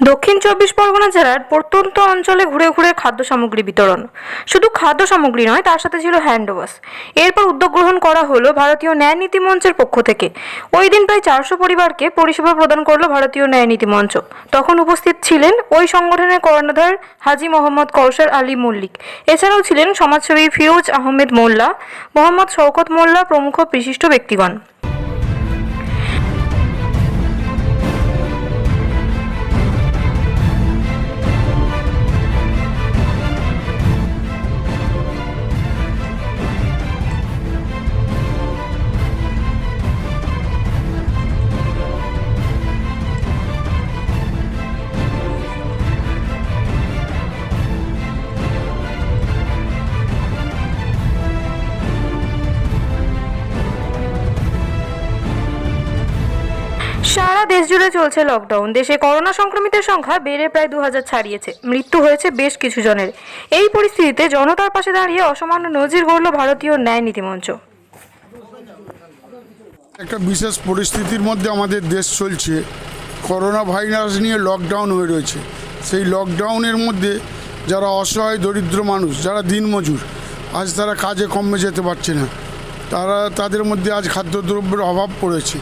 দক্ষিণ চব্বিশ পরগনা জেলার প্রত্যন্ত অঞ্চলে ঘুরে ঘুরে খাদ্য সামগ্রী বিতরণ। শুধু খাদ্য সামগ্রী নয়, তার সাথে ছিল হ্যান্ড ওয়াশ এরপর উদ্যোগ গ্রহণ করা হলো ভারতীয় ন্যায় নীতি মঞ্চের পক্ষ থেকে। ওই দিন প্রায় চারশো পরিবারকে পরিষেবা প্রদান করল ভারতীয় ন্যায় নীতি মঞ্চ। তখন উপস্থিত ছিলেন ওই সংগঠনের কর্ণধার হাজি মোহাম্মদ কৌশর আলী মল্লিক। এছাড়াও ছিলেন সমাজসেবী ফিরোজ আহমেদ মোল্লা, মোহাম্মদ শওকত মোল্লা প্রমুখ বিশিষ্ট ব্যক্তিগণ। সারা দেশ জুড়ে চলছে লকডাউন দেশে করোনা সংক্রমিতের সংখ্যা বেড়ে প্রায় দু হাজার ছাড়িয়েছে। মৃত্যু হয়েছে বেশ কিছু জনের। এই পরিস্থিতিতে জনতার পাশে দাঁড়িয়ে অসামান্য নজির গড়ল ভারতীয় ন্যায় নীতিমঞ্চ। একটা বিশেষ পরিস্থিতির মধ্যে আমাদের দেশ চলছে। করোনা ভাইরাস নিয়ে লকডাউন হয়ে রয়েছে। সেই লকডাউনের মধ্যে যারা অসহায়, দরিদ্র মানুষ, যারা দিনমজুর, আজ তারা কাজে কমে যেতে পারছে না। তারা, তাদের মধ্যে আজ খাদ্যদ্রব্যের অভাব পড়েছে।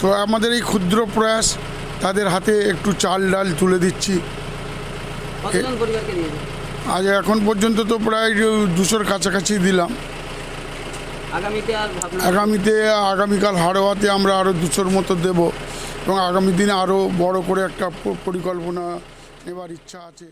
তো আমাদের এই ক্ষুদ্র প্রয়াস তাদের হাতে একটু চাল ডাল তুলে দিচ্ছি। আজ এখন পর্যন্ত তো প্রায় দুশোর কাছাকাছি দিলাম। আগামীতে আগামীকাল হাড়োয়াতে আমরা আরও দুশোর মতো দেব এবং আগামী দিনে আরও বড় করে একটা পরিকল্পনা নেবার ইচ্ছা আছে।